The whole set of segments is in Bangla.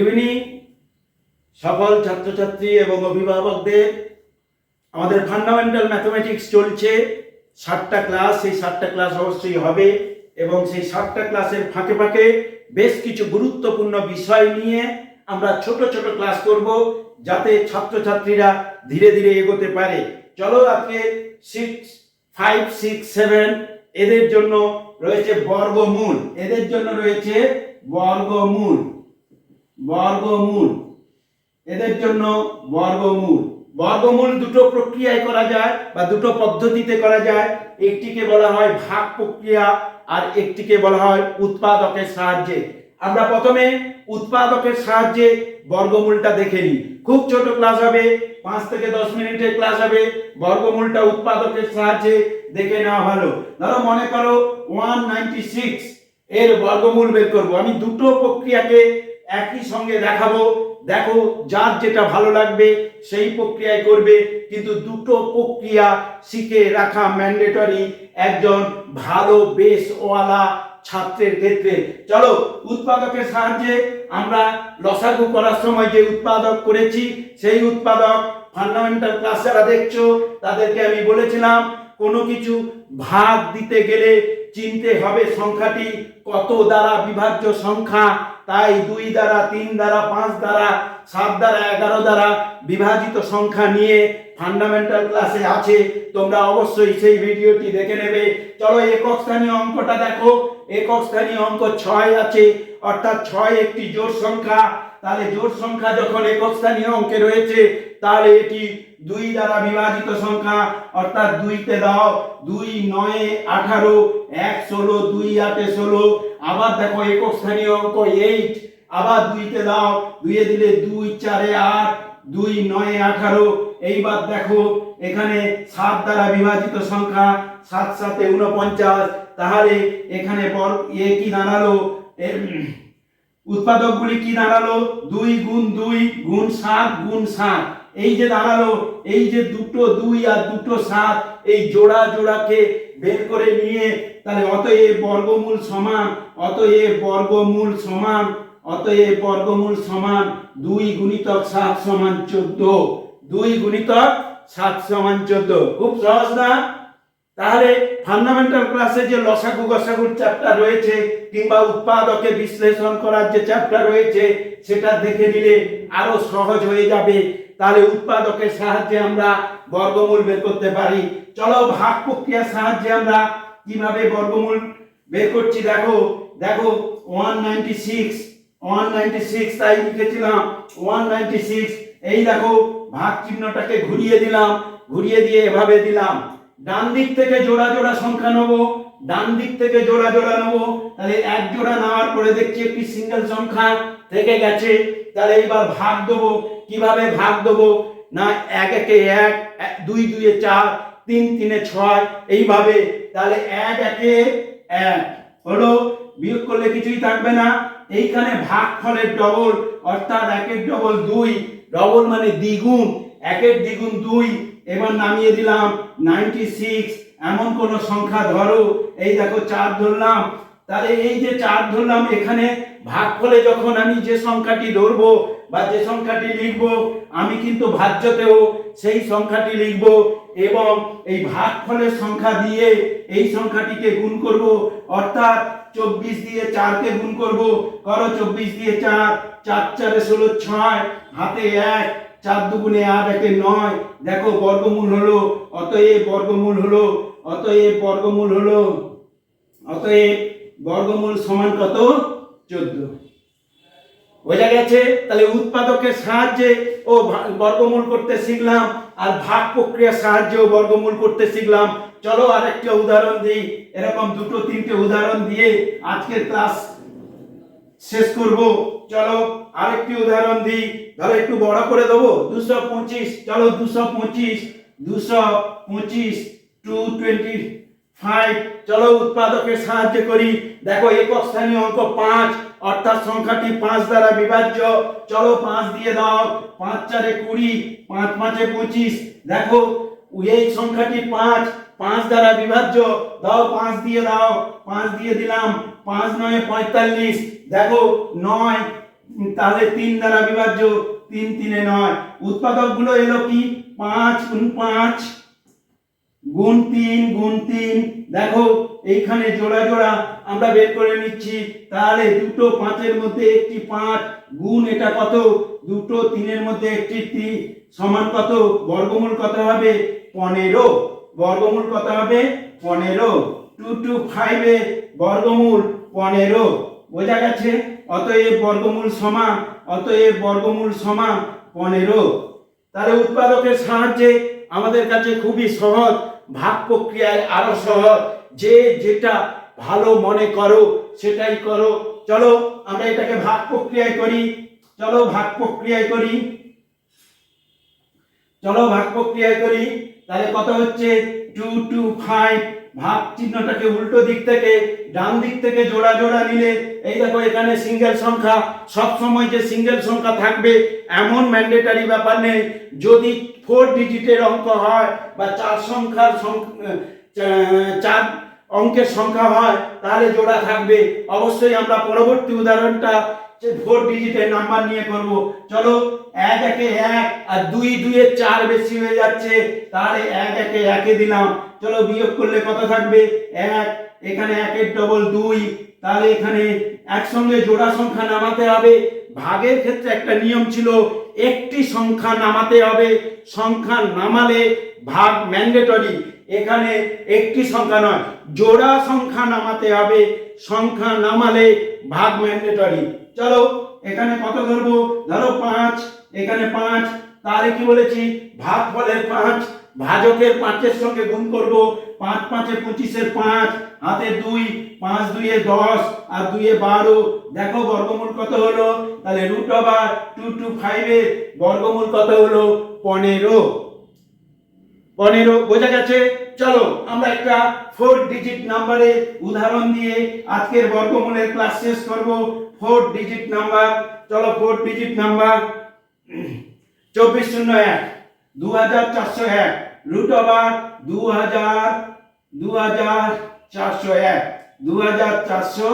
ইভিনিং সকল ছাত্রছাত্রী এবং অভিভাবকদের। আমাদের ফান্ডামেন্টাল ম্যাথমেটিক্স চলছে। ষাটটা ক্লাস সেই ষাটটা ক্লাস অবশ্যই হবে এবং সেই ষাটটা ক্লাসের ফাঁকে ফাঁকে বেশ কিছু গুরুত্বপূর্ণ বিষয় নিয়ে আমরা ছোট ছোট ক্লাস করব যাতে ছাত্রছাত্রীরা ধীরে ধীরে এগোতে পারে। চলো আজকে সিক্স ফাইভ সিক্স সেভেন এদের জন্য রয়েছে বর্গমূল। এদের জন্য রয়েছে বর্গমূল। বর্গমূল। এদের জন্য বর্গমূল। বর্গমূল দুটো প্রক্রিয়ায় করা যায় বা দুটো পদ্ধতিতে করা যায়। একটিকে বলা হয় ভাগ প্রক্রিয়া আর একটিকে বলা হয় উৎপাদকের সাহায্যে। আমরা প্রথমে উৎপাদকের সাহায্যে বর্গমূলটা দেখে নিই। খুব ছোট ক্লাস হবে, পাঁচ থেকে দশ মিনিটের ক্লাস হবে। বর্গমূলটা উৎপাদকের সাহায্যে দেখে নেওয়া ভালো। ধরো মনে করো ওয়ান নাইনটি সিক্স এর বর্গমূল বের করব। আমি দুটো প্রক্রিয়াকে একই সঙ্গে দেখাবো। দেখো, যার যেটা ভালো লাগবে, সেই প্রক্রিয়ায় করবে। কিন্তু দুটো প্রক্রিয়া শিখে রাখা ম্যান্ডেটরি একজন ভালো বেস ওয়ালা ছাত্রের ক্ষেত্রে। চলো, উৎপাদকের সাহায্যে আমরা লসাগু করার সময় যে উৎপাদক করেছি, সেই উৎপাদক ফান্ডামেন্টাল ক্লাস যারা দেখছ, তাদেরকে আমি বলেছিলাম, কোনো কিছু ভাগ দিতে গেলে চিনতে হবে সংখ্যাটি কত দ্বারা বিভাজ্য সংখ্যা। তাই দুই দ্বারা, তিন দ্বারা, পাঁচ দ্বারা, সাত দ্বারা, এগারো দ্বারা বিভাজিত সংখ্যা নিয়ে ফান্ডামেন্টাল ক্লাসে আছে। তোমরা অবশ্যই সেই ভিডিওটি দেখে নেবে। চলো একক স্থানীয় অঙ্কটা দেখো। একক স্থানীয় অঙ্ক ছয় আছে। অর্থাৎ ছয় একটি জোড় সংখ্যা। তাহলে জোড় সংখ্যা যখন একক স্থানীয় অঙ্কে রয়েছে, তাহলে এটি দুই দ্বারা বিভাজিত সংখ্যা, অর্থাৎ দুইতে দাও, দুই, নয়ে, আঠারো, এক, ষোলো, দুই, আটে ষোলো, আবার দেখো একক স্থানীয় অঙ্ক এইট আবার দুইতে দাও, দুইয়ে দিলে দুই, চারে আট, দুই, নয়, আঠারো, এইবার দেখো এখানে সাত দ্বারা বিভাজিত সংখ্যা, সাত, সাতে উনপঞ্চাশ তাহলে এখানে এ কি দাঁড়াল? উৎপাদকগুলি কি দাঁড়াল? দুই গুণ দুই গুণ সাত গুণ সাত। এই যে দাঁড়াল, এই যে দুটো দুই আর দুটো সাত, এই জোড়া জোড়াকে বের করে নিয়ে, তাহলে অতএব বর্গমূল সমান, অতএব বর্গমূল সমান, অতএব বর্গমূল সমান দুই গুণিতক সাত সমান চোদ্দ, দুই গুণিতক সাত সমান চোদ্দ। খুব সহজ না? তাহলে ফান্ডামেন্টাল ক্লাসে যে লসাগু গসাগুর চ্যাপ্টার রয়েছে, কিংবা উৎপাদকে বিশ্লেষণ করার যে চ্যাপ্টার রয়েছে, সেটা দেখে নিলে আরও সহজ হয়ে যাবে। তাহলে উৎপাদকের সাহায্যে আমরা বর্গমূল বের করতে পারি। চলো ভাগ প্রক্রিয়ার সাহায্যে আমরা কীভাবে বর্গমূল বের করছি, দেখো দেখো one ninety six one ninety six তাই লিখেছিলাম ওয়ান নাইনটি সিক্স এই দেখো, ভাগ চিহ্নটাকে ঘুরিয়ে দিলাম, ঘুরিয়ে দিয়ে এভাবে দিলাম। ডান দিক থেকে জোড়া জোড়া সংখ্যা নেব, ডান দিক থেকে জোড়া জোড়া নেব, তাহলে এক জোড়া নেওয়ার পরে দেখছি একটি সিঙ্গেল সংখ্যা থেকে গেছে। তাহলে এবার ভাগ দেবো, কীভাবে ভাগ দেবো? না এক একে এক দুই দুইয়ে চার, তিন, তিনে ছয়, এইভাবে। তাহলে এক একে এক, হলো? বিয়োগ করলে কিছুই থাকবে না। এইখানে ভাগ ফলের ডবল অর্থাৎ একের ডবল দুই ডবল মানে দ্বিগুণ, একের দ্বিগুণ দুই এবার নামিয়ে দিলাম নাইনটি সিক্স এমন কোন সংখ্যা ধরো, এই দেখো চার ধরলাম। তাহলে এই যে চার ধরলাম, এখানে ভাগফলে যখন আমি যে সংখ্যাটি ধরবো বা যে সংখ্যাটি লিখব, আমি কিন্তু ভাজ্যতেও সেই সংখ্যাটি লিখব এবং এই ভাগ ভাগফলের সংখ্যা দিয়ে এই সংখ্যাটিকে গুণ করব। অর্থাৎ চব্বিশ দিয়ে চারকে গুণ করব। করো চব্বিশ দিয়ে চার চার চারে ষোলো, ছয়, হাতে এক চার দুগুণে আট একে নয়। দেখো, বর্গমূল হলো, অতএব বর্গমূল হলো, অতএব বর্গমূল হলো, অতএব বর্গমূল সমান কত? চোদ্দ। বোঝা গেছে? তাহলে উৎপাদকের সাহায্যে ও বর্গমূল করতে শিখলাম, আর ভাগ প্রক্রিয়ার সাহায্যেও বর্গমূল করতে শিখলাম। চলো আরেকটা উদাহরণ দিই। এরকম দুটো, তিনটে উদাহরণ দিয়ে আজকের ক্লাস শেষ করব। চলো আরেকটি উদাহরণ দিই। ধরো একটু বড় করে দেবো। দুশো পঁচিশ। চলো দুশো পঁচিশ। দুশো পঁচিশ টু টোয়েন্টি ফাইভ। চলো উৎপাদকের সাহায্য করি। দেখো একক স্থানীয় অঙ্ক পাঁচ। অর্থাৎ সংখ্যাটি পাঁচ দ্বারা বিভাজ্য। চলো পাঁচ দিয়ে দাও। পাঁচ চারে কুড়ি। পাঁচ পাঁচে পঁচিশ। দেখো এই সংখ্যাটি পাঁচ পাঁচ দ্বারা বিভাজ্য। দাও, পাঁচ দিয়ে দাও, পাঁচ দিয়ে দিলাম, পাঁচ নয়, পঁয়তাল্লিশ। দেখো, নয়, তাহলে তিন দ্বারা বিভাজ্য, তিন তিনে নয়। উৎপাদকগুলো এলো কি? পাঁচ, গুণ পাঁচ, গুণ তিন গুণ তিন। দেখো এইখানে জোড়া জোড়া আমরা বের করে নিচ্ছি। তাহলে দুটো পাঁচের মধ্যে একটি পাঁচ, গুণ এটা কত? দুটো তিনের মধ্যে একটি তিন সমান কত? বর্গমূল কত হবে? পনেরো। বর্গমূল কত হবে? পনেরো। টু টু ফাইভে বর্গমূল পনেরো। বোঝা গেছে? অতএব বর্গমূল সমান, অতএব বর্গমূল সমান পনেরো। তাহলে উৎপাদকের সাহায্যে আমাদের কাছে খুবই সহজ, ভাগ প্রক্রিয়ায় আরও সহজ। যে যেটা ভালো মনে করো, সেটাই করো। চলো, আমরা এটাকে ভাগ প্রক্রিয়ায় করি। চলো, ভাগ প্রক্রিয়ায় করি। চলো, ভাগ প্রক্রিয়ায় করি। তাহলে কত হচ্ছে? টু টু ফাইভ ভাগ চিহ্নটাকে উল্টো দিক থেকে, ডান দিক থেকে জোড়া জোড়া নিলে, এই দেখো এখানে সিঙ্গেল সংখ্যা, সব সময় যে সিঙ্গেল সংখ্যা থাকবে, এমন ম্যান্ডেটারি ব্যাপার নেই। যদি ফোর ডিজিটের অঙ্ক হয়, বা চার সংখ্যার সংখ- চার অঙ্কের সংখ্যা হয়, তাহলে জোড়া থাকবে। অবশ্যই আমরা পরবর্তী উদাহরণটা ফোর ডিজিটের নাম্বার নিয়ে করব। চলো, এক একে এক আর দুই দুয়ে চার বেশি হয়ে যাচ্ছে, তাহলে এক একে একে দিলাম। চলো, বিয়োগ করলে কত থাকবে? এক, এখানে একের ডবল দুই, তাহলে এখানে একসঙ্গে জোড়া সংখ্যা নামাতে হবে। ভাগের ক্ষেত্রে একটা নিয়ম ছিল, একটি সংখ্যা নামাতে হবে। সংখ্যা নামালে ভাগ ম্যান্ডেটরি এখানে একটি সংখ্যা নয়, জোড়া সংখ্যা নামাতে হবে, সংখ্যা নামালে ভাগ ম্যান্ডেটরি চলো, এখানে কত ধরবো? ধরো পাঁচ, এখানে পাঁচ, তাহলে কি বলেছি? ভাগ ফলের পাঁচ, ভাজকের পাঁচের সঙ্গে গুণ করব, পাঁচ পাঁচে পঁচিশের পাঁচ, হাতে দুই, পাঁচ দুইয়ে দশ, আর দুইয়ে বারো। দেখো বর্গমূল কত হলো? তাহলে রুট ওভার টু টু ফাইভের বর্গমূল কত হলো? পনেরো। পনেরো বোঝা গেছে? চলো, আমরা একটা ফোর ডিজিট নাম্বারে উদাহরণ দিয়ে আজকের বর্গমূলের ক্লাস শেষ করব। ফোর ডিজিট নাম্বার চলো ফোর ডিজিট নাম্বার চব্বিশ শূন্য এক দু হাজার চারশো এক রুট ওভার দু হাজার দু হাজার চারশো এক দু হাজার চারশো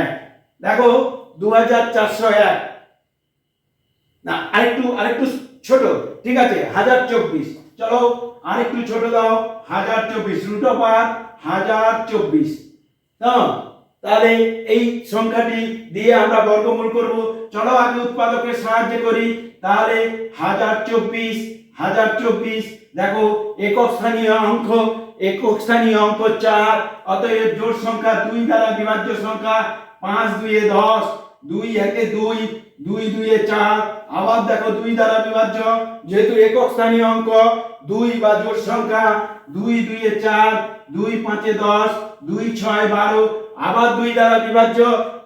এক। দেখো দু হাজার চারশো এক। না, আরেকটু আরেকটু ছোট, ঠিক আছে, হাজার চব্বিশ। চলো আরেকটু ছোট দাও, হাজার চব্বিশ রুট ওভার হাজার চব্বিশ। তাহলে এই সংখ্যাটি দিয়ে আমরা বর্গমূল করব। চলো আগে উৎপাদকের সাহায্য করি। তাহলে হাজার চব্বিশ হাজার চব্বিশ, দেখো, একক স্থানীয় অঙ্ক, একক স্থানীয় অঙ্ক চার, অতএব জোড় সংখ্যা দুই দ্বারা বিভাজ্য সংখ্যা পাঁচ দুইয়ে দশ দুই একে দুই দুই দুইয়ে চার। আবার দেখো দুই দ্বারা বিভাজ্য, যেহেতু একক স্থানীয় অঙ্ক, দুই বা জোড় সংখ্যা, দুই দুইয়ে চার, দুই পাঁচে দশ, দুই ছয় বারো, আবার দুই দ্বারা বিভাজ্য,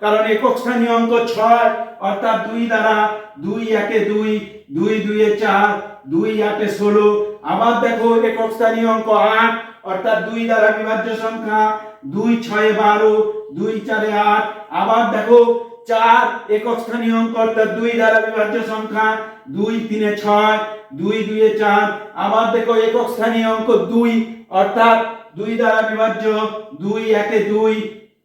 কারণ একক স্থানীয় অঙ্ক ছয়, অর্থাৎ দুই দ্বারা দুই একে দুই দুই দুইয়ে চার, দুই আটে ষোলো, আবার দেখো একক স্থানীয় অঙ্ক আট, অর্থাৎ দুই দ্বারা বিভাজ্য সংখ্যা, দুই ছয়ে বারো, দুই চারে আট, আবার দেখো চার, একক স্থানীয় অঙ্ক অর্থাৎ দুই দ্বারা বিভাজ্য সংখ্যা, দুই, তিনে ছয়, দুই দুইয়ে চার। আবার দেখো একক স্থানীয় অঙ্ক দুই, অর্থাৎ দুই দ্বারা বিভাজ্য, দুই একে দুই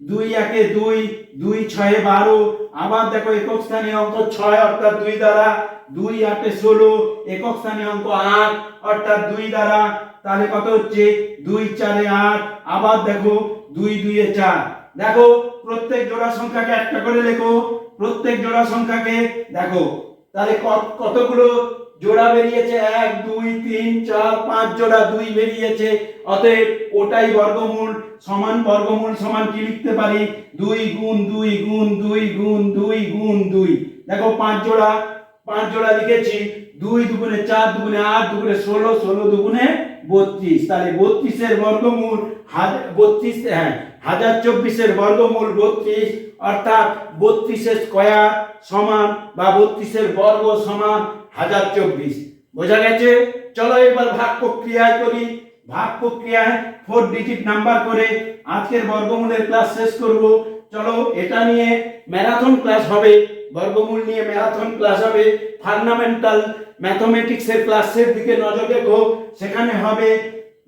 দুই একে দুই দুই ছয়ে বারো। আবার দেখো একক স্থানীয় অঙ্ক ছয়, অর্থাৎ দুই দ্বারা দুই আটে ষোলো। একক স্থানীয় অঙ্ক আট, অর্থাৎ দুই দ্বারা তাহলে কত হচ্ছে? দুই চারে আট। আবার দেখো দুই দুইয়ে চার। দেখো, প্রত্যেক জোড়া সংখ্যাকে একটা করে লেখো। প্রত্যেক জোড়া সংখ্যাকে দেখো, তাহলে কত- কতগুলো জোড়া বেরিয়েছে? এক, দুই, তিন, চার, পাঁচ জোড়া দুই বেরিয়েছে। অতএব ওটাই বর্গমূল, সমান বর্গমূল, সমান কি লিখতে পারি? দুই গুণ দুই গুণ দুই গুণ দুই গুণ দুই। দেখো, পাঁচ জোড়া পাঁচ জোড়া লিখেছি। দুই দুগুণে চার দুগুণে আট দুগুণে ষোলো ষোলো দুগুণে বত্রিশ। তাহলে বত্রিশের বর্গমূল হাজার, বত্রিশ হ্যাঁ হাজার চব্বিশের বর্গমূল বত্রিশ, অর্থাৎ বত্রিশের স্কয়ার সমান বা বত্রিশের বর্গ সমান হাজার চব্বিশ। বোঝা গেছে? চলো এবার ভাগ প্রক্রিয়ায় করি। ভাগ প্রক্রিয়ায় ফোর ডিজিট নাম্বার করে আজকের বর্গমূলের ক্লাস শেষ করব। চলো এটা নিয়ে ম্যারাথন ক্লাস হবে। বর্গমূল নিয়ে ম্যারাথন ক্লাস হবে। ফান্ডামেন্টাল ম্যাথমেটিক্সের ক্লাসের দিকে নজর রেখো। সেখানে হবে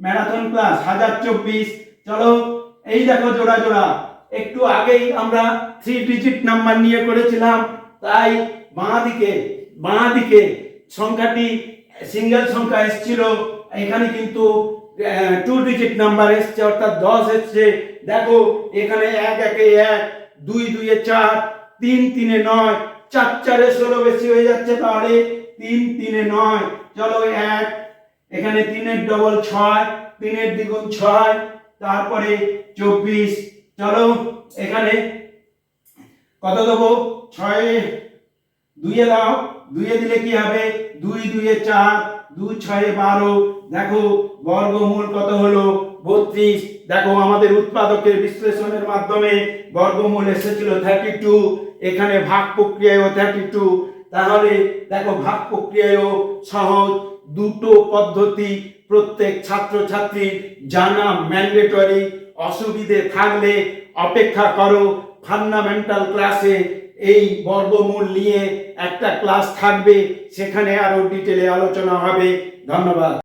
ম্যারাথন ক্লাস হাজার চব্বিশ। চলো এই দেখো জোড়া জোড়া। একটু আগেই আমরা থ্রি ডিজিট নাম্বার নিয়ে করেছিলাম, তাই বাঁ দিকে বাঁ দিকে সংখ্যাটি সিঙ্গেল সংখ্যা এসেছিল। এখানে কিন্তু টু ডিজিট নাম্বার এসছে, অর্থাৎ দশ এসছে। দেখো, এখানে এক, একে এক, দুই, দুইয়ে চার, তিন, তিনে নয়, চার, চারে ষোলো বেশি হয়ে যাচ্ছে তাহলে তিন, তিনে নয়। চলো এক, এখানে তিনের ডবল ছয়, তিনের দ্বিগুণ ছয় তারপরে চব্বিশ। চলো, এখানে কত দেবো? ছয়। দুইয়ে দাও। দুইয়ে দিলে কি হবে? দুই, দুইয়ে চার, দুই, ছয়ে বারো। দেখো, বর্গমূল কত হলো? বত্রিশ। দেখো, আমাদের উৎপাদকের বিশ্লেষণের মাধ্যমে বর্গমূল এসেছিল থার্টি টু এখানে ভাগ প্রক্রিয়ায়ও থার্টি টু তাহলে, দেখো, ভাগ প্রক্রিয়ায়ও সহজ। দুটো পদ্ধতি প্রত্যেক ছাত্রছাত্রীর জানা ম্যান্ডেটরি অসুবিধে থাকলে অপেক্ষা করো। ফান্ডামেন্টাল ক্লাসে এই বর্গমূল নিয়ে একটা ক্লাস থাকবে, সেখানে আরও ডিটেলে আলোচনা হবে। ধন্যবাদ।